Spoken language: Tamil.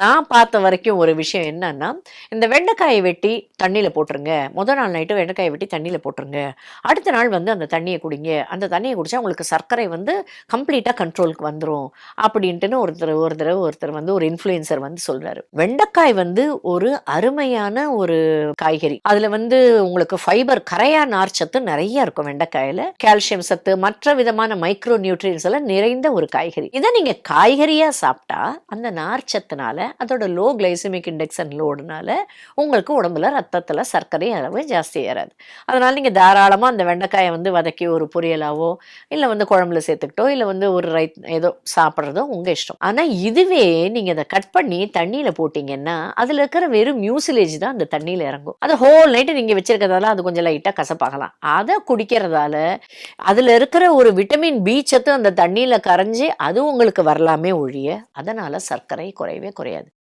நான் பார்த்த வரைக்கும் ஒரு விஷயம் என்னன்னா இந்த வெண்டைக்காயை வெட்டி தண்ணியில் போட்டுருங்க. முதல் நாள் நைட்டு வெண்டைக்காயை வெட்டி தண்ணியில் போட்டுருங்க. அடுத்த நாள் வந்து அந்த தண்ணியை குடிங்க. அந்த தண்ணியை குடித்தா உங்களுக்கு சர்க்கரை வந்து கம்ப்ளீட்டாக கண்ட்ரோலுக்கு வந்துடும் அப்படின்ட்டுன்னு ஒருத்தர் ஒரு தடவை ஒருத்தர் வந்து ஒரு இன்ஃப்ளூயன்சர் வந்து சொல்கிறாரு வெண்டைக்காய் வந்து ஒரு அருமையான ஒரு காய்கறி. அதில் வந்து உங்களுக்கு ஃபைபர் கரையா நார்ச்சத்து நிறைய இருக்கும் வெண்டைக்காயில். கால்சியம் சத்து மற்ற விதமான மைக்ரோ நியூட்ரியன்ஸ் எல்லாம் நிறைந்த ஒரு காய்கறி. இதை நீங்கள் காய்கறியாக சாப்பிட்டா அந்த நார்ச்சத்துனால அதோட லோ கிளைசமிக் இண்டெக்ஸ் அண்ட் லோடுனால உங்களுக்கு உடம்புல ரத்தத்தில் சர்க்கரை அளவு ஜாஸ்தி ஏறாது. அதனால் நீங்கள் தாராளமாக அந்த வெண்டைக்காயை வந்து வதக்கி ஒரு பொரியலாவோ இல்லை வந்து குழம்புல சேர்த்துக்கிட்டோ இல்லை வந்து ஒரு ரைட் ஏதோ சாப்பிட்றதோ உங்கள் இஷ்டம். ஆனால் இதுவே நீங்கள் அதை கட் பண்ணி தண்ணியில் போட்டிங்கன்னா அதில் இருக்கிற வெறும் மியூசிலேஜ் தான் அந்த தண்ணியில் இறங்கும். அது ஹோல் நைட்டு நீங்கள் வச்சிருக்கிறதால அது கொஞ்சம் லைட்டாக கசப்பாகலாம். அதை குடிக்கிறதால அதில் இருக்கிற ஒரு விட்டமின் பி சத்து அந்த தண்ணியில் கரைஞ்சி அது உங்களுக்கு வரலாமே ஒழிய அதனால் சர்க்கரை குறையவே குறையாது.